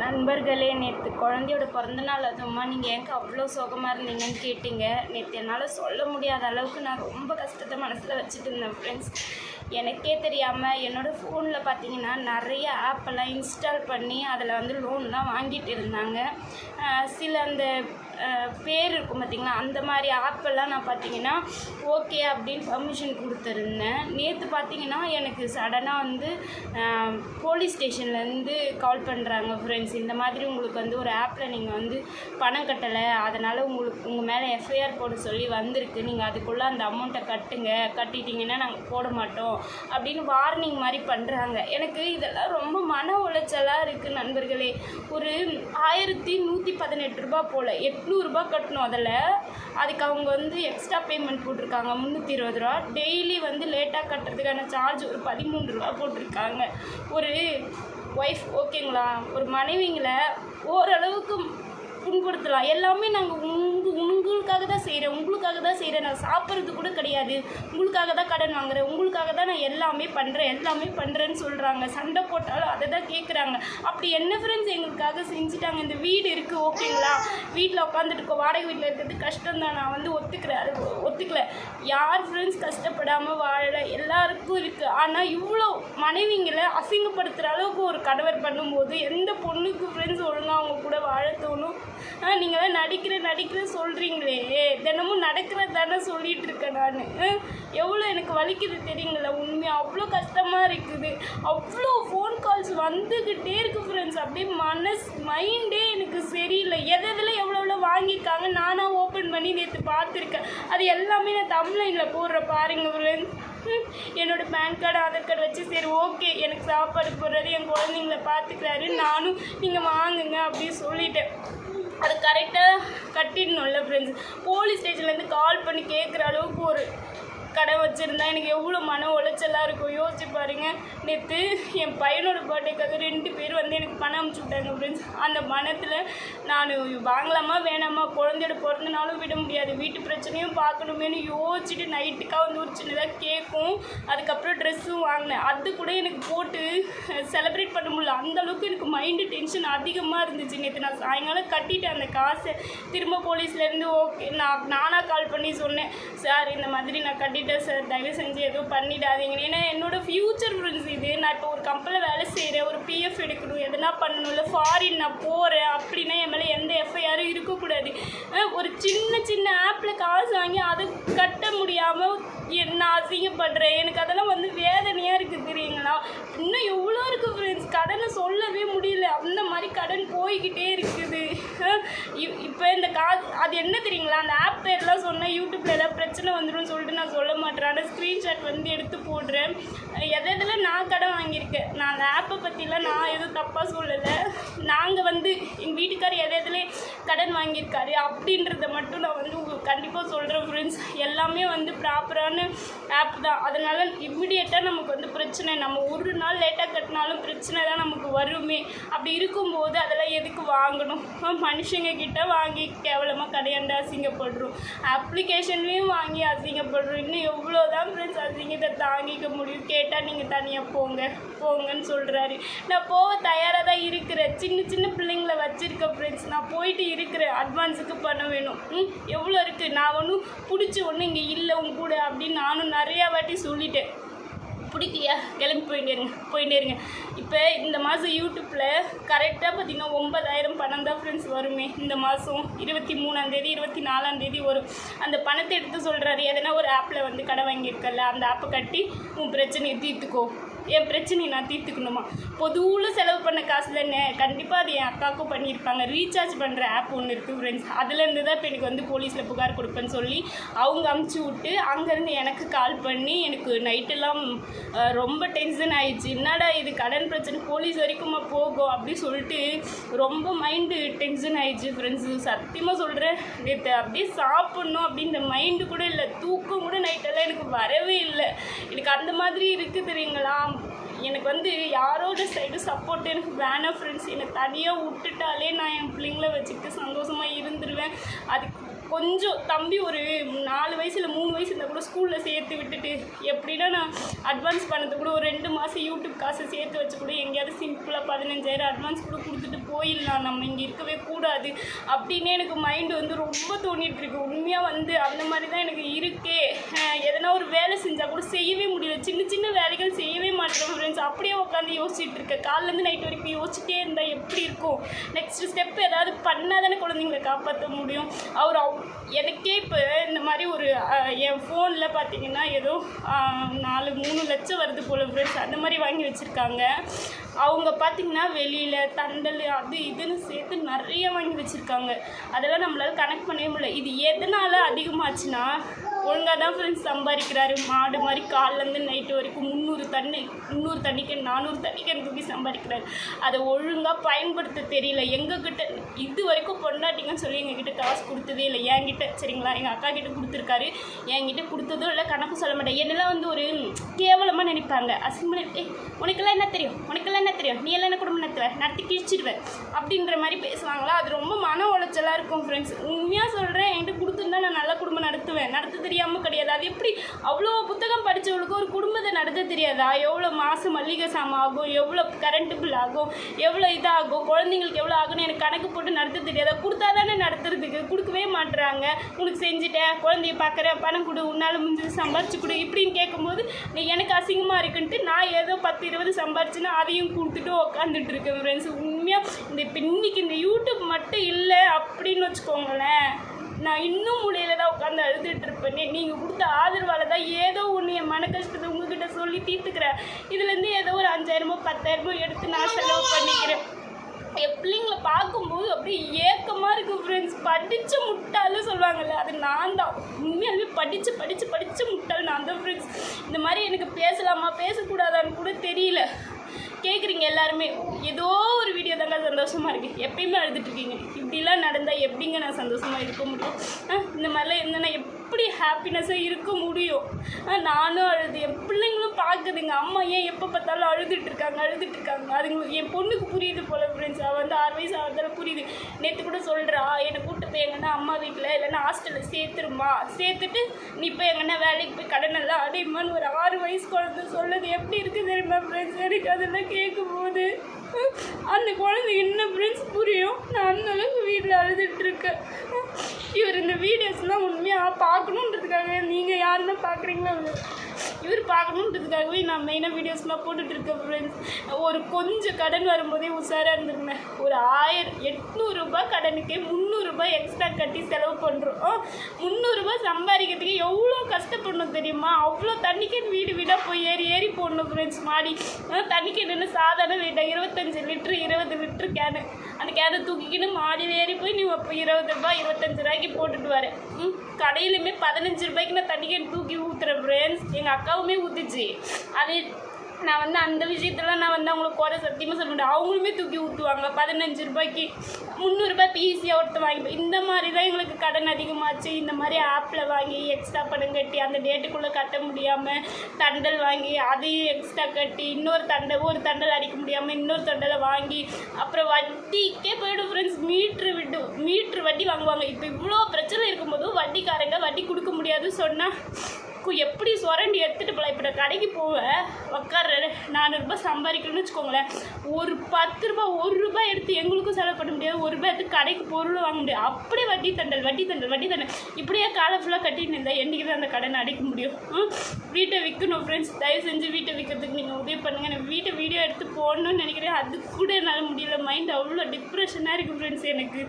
நண்பர்களே நேற்று குழந்தையோட பிறந்தநாள் அதுவுமா நீங்கள் ஏங்க அவ்வளோ சோகமாக இருந்தீங்கன்னு கேட்டீங்க. நேற்று என்னால் சொல்ல முடியாத அளவுக்கு நான் ரொம்ப கஷ்டத்தை மனசில் வச்சுட்டு இருந்தேன் ஃப்ரெண்ட்ஸ் எனக்கே தெரியாமல் என்னோடய ஃபோனில் பார்த்தீங்கன்னா நிறைய ஆப்பெல்லாம் இன்ஸ்டால் பண்ணி அதில் வந்து லோன்லாம் வாங்கிட்டு இருந்தாங்க. சில அந்த பேர் இருக்கும் பார்த்திங்களா அந்த மாதிரி ஆப்பெல்லாம் நான் பார்த்தீங்கன்னா ஓகே அப்படின்னு பர்மிஷன் கொடுத்துருந்தேன். நேற்று பார்த்தீங்கன்னா எனக்கு சடனாக வந்து போலீஸ் ஸ்டேஷன்லேருந்து கால் பண்ணுறாங்க ஃப்ரெண்ட்ஸ் இந்த மாதிரி உங்களுக்கு வந்து ஒரு ஆப்பில் நீங்கள் வந்து பணம் கட்டலை. அதனால் உங்களுக்கு உங்கள் மேலே எஃப்ஐஆர் போட சொல்லி வந்திருக்கு. நீங்கள் அதுக்குள்ளே அந்த அமௌண்ட்டை கட்டுங்க. கட்டிட்டீங்கன்னா நாங்கள் போட மாட்டோம். அப்படின்னு வார்னிங் மாதிரி பண்ணுறாங்க எனக்கு இதெல்லாம் ரொம்ப மன உளைச்சலாக இருக்குது நண்பர்களே. ஒரு ஆயிரத்தி நூற்றி பதினெட்டு ரூபா போல். எட்நூறுரூபா கட்டணும் அதில். அதுக்கு அவங்க வந்து எக்ஸ்ட்ரா பேமெண்ட் போட்டிருக்காங்க முந்நூற்றி இருபது ரூபா. டெய்லி வந்து லேட்டாக கட்டுறதுக்கான சார்ஜ் ஒரு பதிமூன்று ரூபா போட்டிருக்காங்க. ஒரு ஒய்ஃப் ஓகேங்களா ஒரு மனைவிங்களை ஓரளவுக்கு புண்படுத்தலாம். எல்லாமே நாங்கள் உங்களுக்காக தான் செய்கிறேன் உங்களுக்காக தான் செய்கிறேன் நான் சாப்பிட்றது கூட கிடையாது. உங்களுக்காக தான் கடன் வாங்குறேன். உங்களுக்காக தான் நான் எல்லாமே பண்ணுறேன் எல்லாமே பண்ணுறேன்னு சொல்கிறாங்க சண்டை போட்டாலும் அதை தான் கேட்குறாங்க அப்படி என்ன ஃப்ரெண்ட்ஸ் எங்களுக்காக செஞ்சுட்டாங்க? இந்த வீடு இருக்குது ஓகேங்களா வீட்டில் உட்காந்துட்டு இருக்கோம். வாடகை வீட்டில் இருக்கிறது கஷ்டம் தான் நான் வந்து ஒத்துக்கிறேன். அது ஒத்துக்கல. யார் ஃப்ரெண்ட்ஸ் கஷ்டப்படாமல் வாழலை? எல்லாருக்கும் இருக்குது ஆனால் இவ்வளோ மனைவிங்களை அசிங்கப்படுத்துகிற அளவுக்கு ஒரு கணவர் பண்ணும்போது எந்த பொண்ணுக்கு ஃப்ரெண்ட்ஸ் ஒழுங்காக அவங்க கூட வாழ தோணும்? ஆ நீங்களாம் நடிக்கிற நடிக்கிற சொல்கிறீங்களே தினமும் நடக்கிறது தானே சொல்லிகிட்டு இருக்கேன் நான். எவ்வளோ எனக்கு வலிக்குது தெரியுங்களா? உண்மையாக அவ்வளோ கஷ்டமாக இருக்குது. அவ்வளோ ஃபோன் கால்ஸ் வந்துக்கிட்டே இருக்குது ஃப்ரெண்ட்ஸ் அப்படியே மனஸ் மைண்டே எனக்கு சரியில்லை. எது எதில் எவ்வளோ வாங்கியிருக்காங்க. நானாக ஓப்பன் பண்ணி நேற்று பார்த்துருக்கேன். அது எல்லாமே நான் தமிழ்லைனில் போடுற பாருங்க என்னோடய என்னோட பேன் கார்டு ஆதார் கார்டு வச்சு சரி ஓகே எனக்கு சாப்பாடு போடுறது என் குழந்தைங்கள பார்த்துக்கிறாரு. நானும் நீங்கள் வாங்குங்க அப்படின்னு சொல்லிட்டேன். அது கரெக்டாக கட்டிடணும்ல ஃப்ரெண்ட்ஸ் போலீஸ் ஸ்டேஷன்லேருந்து கால் பண்ணி கேட்குற அளவுக்கு ஒரு கடை வச்சுருந்தா எனக்கு எவ்வளோ மன உளைச்சலாக இருக்கும். யோசிச்சு பாருங்க. நேற்று என் பையனோட பர்த்டேக்காக ரெண்டு பேர் வந்து எனக்கு பணம் அனுப்பிச்சி விட்டாங்க ஃப்ரெண்ட்ஸ் அந்த பணத்தில் நான் வாங்கலாமா வேணாமா குழந்தையோட பிறந்தனாலும் விட முடியாது. வீட்டு பிரச்சனையும் பார்க்கணுமேனு யோசிச்சுட்டு நைட்டுக்காக வந்து ஒரு சின்னதாக கேக்கும் அதுக்கப்புறம் ட்ரெஸ்ஸும் வாங்கினேன். அது கூட எனக்கு போட்டு செலிப்ரேட் பண்ண முடியல. அந்தளவுக்கு எனக்கு மைண்டு டென்ஷன் அதிகமாக இருந்துச்சு. நேற்று நான் சாயங்காலம் கட்டிட்டேன் அந்த காசை. திரும்ப போலீஸ்லேருந்து ஓகே நான் நானாக கால் பண்ணி சொன்னேன். சார் இந்த மாதிரி நான் கட்டிட்டேன் சார் தயவு செஞ்சு எதுவும் பண்ணிடாதீங்க. ஏன்னா என்னோட ஃப்யூச்சர் ஃப்ரெண்ட்ஸ் இது. நான் இப்போ ஒரு கம்பெனியில் வேலை செய்கிறேன் ஒரு பிஎஃப் எடுக்கணும். எதனா பண்ணணும் இல்லை ஃபாரின் நான் போகிறேன் அப்படின்னா என் மேலே எந்த எஃப்ஐஆரும் இருக்கக்கூடாது. ஒரு சின்ன சின்ன ஆப்பில் காசு வாங்கி அதை கட்ட முடியாமல் நான் அசிங்கப்படுறேன். எனக்கு அதெல்லாம் வந்து வேதனையாக இருக்குது தெரியுங்களா? இன்னும் எவ்வளோ இருக்குது ஃப்ரெண்ட்ஸ் கடனை சொல்லவே முடியல. அந்த மாதிரி கடன் போய்கிட்டே இருக்குது. இப்போ இந்த கா அது என்ன தெரியுங்களா? அந்த ஆப் பேர்லாம் சொன்னால் யூடியூப்பில் எதாவது பிரச்சனை வந்துடும் சொல்லிட்டு நான் சொல்ல மாட்டேன். ஆனால் ஸ்க்ரீன்ஷாட் வந்து எடுத்து போடுறேன். எதை எதில் நான் கடன் வாங்கியிருக்கேன்? நான் அந்த ஆப்பை பற்றிலாம் நான் எதுவும் தப்பாக சொல்லலை. நாங்கள் வந்து எங்கள் வீட்டுக்கார் எதை எதில் கடன் வாங்கியிருக்காரு அப்படின்றத மட்டும் நான் வந்து உங்களுக்கு கண்டிப்பாக சொல்கிறேன் ஃப்ரெண்ட்ஸ் எல்லாமே வந்து ப்ராப்பரான ஆப் தான். அதனால் இம்மிடியேட்டாக நமக்கு வந்து பிரச்சனை. நம்ம ஒரு நாள் லேட்டாக கட்டினாலும் பிரச்சனை தான் நமக்கு வருமே. அப்படி இருக்கும்போது அதெல்லாம் எதுக்கு வாங்கணும்? மனுஷங்க கிட்ட வாங்கி கேவலமாக கடையாண்டு அசிங்கப்படுறோம். அப்ளிகேஷன்லேயும் வாங்கி அசிங்கப்படுறோம். இன்னும் எவ்வளோ தான் ஃப்ரெண்ட்ஸ் அசிங்கத்தை தாங்கிக்க முடியும். கேட்டால் நீங்கள் தனியாக போங்க போங்கன்னு சொல்கிறாரு நான் போக தயாராக தான் இருக்கிறேன். சின்ன சின்ன பிள்ளைங்கள வச்சுருக்க ஃப்ரெண்ட்ஸ் நான் போயிட்டு இருக்கிறேன். அட்வான்ஸுக்கு பண்ண வேணும். ம் எவ்வளோ இருக்குது நான் ஒன்றும் பிடிச்ச ஒன்றும் இங்கே இல்லை உன் கூட அப்படின்னு நானும் நிறையா வாட்டி சொல்லிட்டேன். பிடிக்கலையா? கிளம்பி போயிட்டேருங்க போயிட்டே இருங்க இப்போ இந்த மாதம் யூடியூப்பில் கரெக்டாக பார்த்தீங்கன்னா ஒன்பதாயிரம் பணம் தான் ஃப்ரெண்ட்ஸ் வருமே. இந்த மாதம் இருபத்தி மூணாந்தேதி இருபத்தி நாலாந்தேதி வரும். அந்த பணத்தை எடுத்து சொல்கிறாரு எதனா ஒரு ஆப்பில் வந்து கடை வாங்கியிருக்கல அந்த ஆப்பை கட்டி உன் பிரச்சனையை தீர்த்துக்கோ. என் பிரச்சனையை நான் தீர்த்துக்கணுமா? பொதுவில் செலவு பண்ண காசு தானே கண்டிப்பாக அது என் அக்காவுக்கும் பண்ணியிருப்பாங்க. ரீசார்ஜ் பண்ணுற ஆப் ஒன்று இருக்குது ஃப்ரெண்ட்ஸ் அதுலேருந்து தான் இப்போ எனக்கு வந்து போலீஸில் புகார் கொடுப்பேன்னு சொல்லி அவங்க அமுச்சு விட்டு அங்கேருந்து எனக்கு கால் பண்ணி எனக்கு நைட்டெல்லாம் ரொம்ப டென்ஷன் ஆயிடுச்சு. என்னடா இது கடன் பிரச்சனை போலீஸ் வரைக்குமா போகும் அப்படி சொல்லிட்டு ரொம்ப மைண்டு டென்ஷன் ஆயிடுச்சு ஃப்ரெண்ட்ஸு சத்தியமாக சொல்கிறேன் நேற்று அப்படியே சாப்பிட்ணும் அப்படின்ற மைண்டு கூட இல்லை தூக்கம் கூட நைட்டெல்லாம் எனக்கு வரவே இல்லை. எனக்கு அந்த மாதிரி இருக்குது தெரியுங்களா? எனக்கு வந்து யாரோட சைடு சப்போர்ட் எனக்கு வேணாம் ஃப்ரெண்ட்ஸ் என்னை தனியாக விட்டுட்டாலே நான் என் பிள்ளைங்கள வச்சுக்கிட்டு சந்தோஷமாக இருந்துருவேன். அதுக்கு கொஞ்சம் தம்பி ஒரு நாலு வயசில் மூணு வயசு இருந்தால் கூட ஸ்கூலில் சேர்த்து விட்டுட்டு எப்படின்னா நான் அட்வான்ஸ் பண்ணது கூட ஒரு ரெண்டு மாதம் யூடியூப் காசு சேர்த்து வச்சு கூட எங்கேயாவது சிம்பிளாக பதினஞ்சாயிரம் அட்வான்ஸ் கூட கொடுத்துட்டு கோயில் நான் நம்ம இங்கே இருக்கவே கூடாது அப்படின்னு எனக்கு மைண்டு வந்து ரொம்ப தோணிட்டு இருக்கு. உண்மையாக வந்து அந்த மாதிரி தான் எனக்கு இருக்கே. எதனா ஒரு வேலை செஞ்சால் கூட செய்யவே முடியல. சின்ன சின்ன வேலைகள் செய்யவே மாட்டேன் ஃப்ரெண்ட்ஸ் அப்படியே உட்காந்து யோசிச்சுட்டு இருக்கேன். காலிலேருந்து நைட் வரைக்கும் யோசிச்சுட்டே இருந்தால் எப்படி இருக்கும்? நெக்ஸ்ட் ஸ்டெப் ஏதாவது பண்ணால் தானே குழந்தைங்களை காப்பாற்ற முடியும்? அவர் எனக்கே இப்போ இந்த மாதிரி ஒரு என் ஃபோனில் பார்த்தீங்கன்னா ஏதோ நாலு மூணு லட்சம் வருது போல் ஃப்ரெண்ட்ஸ் அந்த மாதிரி வாங்கி வச்சுருக்காங்க. அவங்க பார்த்தீங்கன்னா வெளியில் தண்டல் அது இதுன்னு சேர்த்து நிறைய வாங்கி வச்சுருக்காங்க. அதெல்லாம் நம்மளால் கனெக்ட் பண்ணவே முடியல. இது எதனால் அதிகமாச்சுன்னா ஒழுங்காக தான் ஃப்ரெண்ட்ஸ் சம்பாதிக்கிறாரு. மாடு மாதிரி காலிலேருந்து நைட்டு வரைக்கும் முந்நூறு தண்ணி முந்நூறு தண்ணிக்கு நானூறு தண்ணிக்கு தூக்கி சம்பாதிக்கிறாரு. அதை ஒழுங்காக பயன்படுத்த தெரியல. எங்ககிட்ட இது வரைக்கும் பொண்டாட்டிங்கன்னு சொல்லி எங்ககிட்ட காசு கொடுத்ததே இல்லை. என்கிட்ட சரிங்களா? எங்கள் அக்கா கிட்ட கொடுத்துருக்காரு. என்கிட்ட கொடுத்ததும் இல்லை கணக்கு சொல்ல மாட்டேன். என்னெல்லாம் வந்து ஒரு கேவலமாக நினைப்பாங்க. அசிங்கமாக ஏ உனக்கெல்லாம் என்ன தெரியும்? உனக்கெல்லாம் என்ன தெரியும்? நீ எல்லாம் என்ன குடும்பம் நடத்துவ? நடத்தி கிழிச்சிடுவேன் அப்படின்ற மாதிரி பேசுவாங்களா? அது ரொம்ப மன உளைச்சலாக இருக்கும் ஃப்ரெண்ட்ஸ் உண்மையாக சொல்கிறேன் என்கிட்ட கொடுத்துருந்தா நான் நல்ல குடும்பம் நடத்துவேன். நடத்த தெரியாமல் கிடையாது. அது எப்படி அவ்வளோ புத்தகம் படித்தவளுக்கு ஒரு குடும்பத்தை நடத்த தெரியாதா? எவ்வளோ மாதம் மல்லிகை சாமான் ஆகும் எவ்வளோ கரண்ட் பில் ஆகும் எவ்வளோ இதாகும் குழந்தைங்களுக்கு எவ்வளோ ஆகும்னு எனக்கு கணக்கு போட்டு நடத்த தெரியாதா? கொடுத்தா தானே நடத்துறதுக்கு. கொடுக்கவே மாட்டுறாங்க உனக்கு செஞ்சுட்டேன் குழந்தைய பார்க்குறேன் பணம் கொடு உன்னால் முடிஞ்சது சம்பாரிச்சு கொடு இப்படின்னு கேட்கும்போது நீ எனக்கு அசிங்கமாக இருக்குன்ட்டு நான் ஏதோ பத்து இருபது சம்பாரிச்சுன்னா அதையும் கொடுத்துட்டு உட்காந்துட்டு இருக்கேன் ஃப்ரெண்ட்ஸ் உண்மையாக இந்த இப்போ இன்னைக்கு இந்த யூடியூப் மட்டும் இல்லை அப்படின்னு வச்சுக்கோங்களேன். நான் இன்னும் முடியல தான் உட்காந்து அழுதுட்டு இருப்பேன். நீங்கள் கொடுத்த ஆதரவால் தான் ஏதோ ஒன்று என் மன கஷ்டத்தை உங்ககிட்ட சொல்லி தீர்த்துக்கிறேன். இதுலேருந்து ஏதோ ஒரு அஞ்சாயிரமோ பத்தாயிரமோ எடுத்து நான் செலவு பண்ணிக்கிறேன். என் பிள்ளைங்களை பார்க்கும்போது அப்படியே ஏக்கமாக இருக்குது ஃப்ரெண்ட்ஸ் படித்த முட்டாள்னு சொல்லுவாங்கல்ல அது நான் தான். உண்மையாலுமே படித்து படித்து படித்த முட்டாள் நான் தான் ஃப்ரெண்ட்ஸ் இந்த மாதிரி எனக்கு பேசலாமா பேசக்கூடாதான்னு கூட தெரியல. கேட்குறீங்க எல்லாருமே. ஏதோ ஒரு வீடியோ தாங்க சந்தோஷமாக இருக்குது எப்பயுமே அழுதுட்டுருக்கீங்க இப்படிலாம் நடந்தால் எப்படிங்க நான் சந்தோஷமாக இருக்க முடியும்? ஆ, இந்த மாதிரிலாம் இருந்தால் எப்படி ஹாப்பினஸ்ஸாக இருக்க முடியும்? ஆ, நானும் அழுது என் பிள்ளைங்களும் பார்க்குதுங்க. அம்மா ஏன் எப்போ பார்த்தாலும் அழுதுட்டு இருக்காங்க அழுதுட்டு இருக்காங்க? அதுங்களுக்கு என் பொண்ணுக்கு புரியுது போல ஃப்ரெண்ட்ஸ் அவள் வந்து ஆறு வயசு ஆகிறதால புரியுது. நேற்று கூட சொல்கிறா என்னை கூட்டு போய் எங்கன்னா அம்மா வீட்டில் இல்லைன்னா ஹாஸ்டலில் சேர்த்துருமா? சேர்த்துட்டு நீ இப்போ எங்கன்னா வேலைக்கு போய் கடன் எல்லாம் அடையுமான்னு ஒரு ஆறு வயசு குழந்தை சொல்லுது. எப்படி இருக்குது தெரியுமா ஃப்ரெண்ட்ஸ் எனக்கு அதெல்லாம் கேட்கும்போது அந்த குழந்தை என்ன ஃப்ரெண்ட்ஸ் புரியும்? நான் அந்த அளவுக்கு வீட்டில் அழுதுட்டு இருக்கேன். இவர் இந்த வீடியோஸ்லாம் உண்மையாக பார்க்கணுன்றதுக்காக நீங்கள் யாருன்னா பார்க்குறீங்களோ? இவர் பார்க்கணுன்றதுக்காகவே நான் மெயினாக வீடியோஸ்லாம் போட்டுட்ருக்கேன் ஃப்ரெண்ட்ஸ் ஒரு கொஞ்சம் கடன் வரும்போதே உஷாராக இருந்துருந்தேன் ஒரு ஆயிரம் எட்நூறுரூபா கடனுக்கே முந்நூறுரூபா எக்ஸ்ட்ரா கட்டி செலவு பண்ணுறோம் முந்நூறுரூபா சம்பாதிக்கிறதுக்கு எவ்வளோ கஷ்டப்படணும் தெரியுமா? அவ்வளோ தண்ணிக்கே வீடு வீடாக போய் ஏறி ஏறி போடணும் ஃப்ரெண்ட்ஸ் மாடி. தண்ணிக்கு நின்று சாதாரண வீட்டை இருபத்தஞ்சி லிட்ரு இருபது லிட்ரு கேனு அந்த கேனை தூக்கிக்கின்னு மாடி ஏறி போய் நீ இப்போ இருபது ரூபாய் இருபத்தஞ்சு ரூபாய்க்கு போட்டுட்டு வரேன் ம் கடையிலுமே பதினஞ்சு ரூபாய்க்கு நான் தண்ணி கேன் தூக்கி ஊற்றுறேன் ஃப்ரெண்ட்ஸ் எங்கள் அக்காவுமே ஊற்றுச்சு அது நான் வந்து அந்த விஷயத்தில் நான் அவங்கள குறை சத்தியமாக சொல்ல மாட்டேன் அவங்களுமே தூக்கி ஊற்றுவாங்க பதினஞ்சு ரூபாய்க்கு முந்நூறுரூபாய்க்கு ஈஸியாக ஒருத்த வாங்கி இந்த மாதிரி தான் எங்களுக்கு கடன் அதிகமாச்சு. இந்த மாதிரி ஆப்பில் வாங்கி எக்ஸ்ட்ரா பணம் கட்டி அந்த டேட்டுக்குள்ளே கட்ட முடியாமல் தண்டல் வாங்கி அதையும் எக்ஸ்ட்ரா கட்டி இன்னொரு தண்டை ஒரு தண்டல் அடிக்க முடியாமல் இன்னொரு தண்டலை வாங்கி அப்புறம் வட்டிக்கே போய்டும் ஃப்ரெண்ட்ஸ் மீட்ரு விட்டு மீட்ரு வட்டி வாங்குவாங்க. இப்போ இவ்வளோ பிரச்சனை இருக்கும்போதும் வட்டிக்காரங்க வட்டி கொடுக்க முடியாதுன்னு சொன்னால் எப்படி சுரண்டி எடுத்துகிட்டு போகலாம் இப்போ நான் கடைக்கு போவேன் உட்கார நானூறுரூபா சம்பாதிக்கணும்னு வச்சுக்கோங்களேன். ஒரு பத்து ரூபாய் ஒரு ரூபாய் எடுத்து எங்களுக்கும் செலவு பண்ண முடியாது. ஒரு ரூபாய் எடுத்து கடைக்கு பொருள் வாங்க முடியாது. அப்படியே வட்டி தண்டல் வட்டி தண்டல் வட்டி தண்டல். இப்படியே காலை ஃபுல்லாக கட்டிட்டு இருந்தால் என்றைக்கு தான் அந்த கடனை அடைக்க முடியும்? ம்? வீட்டை விற்கணும் ஃப்ரெண்ட்ஸ் தயவு செஞ்சு வீட்டை விற்கிறதுக்கு நீங்கள் உதவி பண்ணுங்கள் நான் வீட்டை வீடியோ எடுத்து போடணும்னு நினைக்கிறேன். அது கூட என்னால் முடியல. மைண்ட் அவ்வளோ டிப்ரெஷனாக இருக்குது ஃப்ரெண்ட்ஸ் எனக்கு.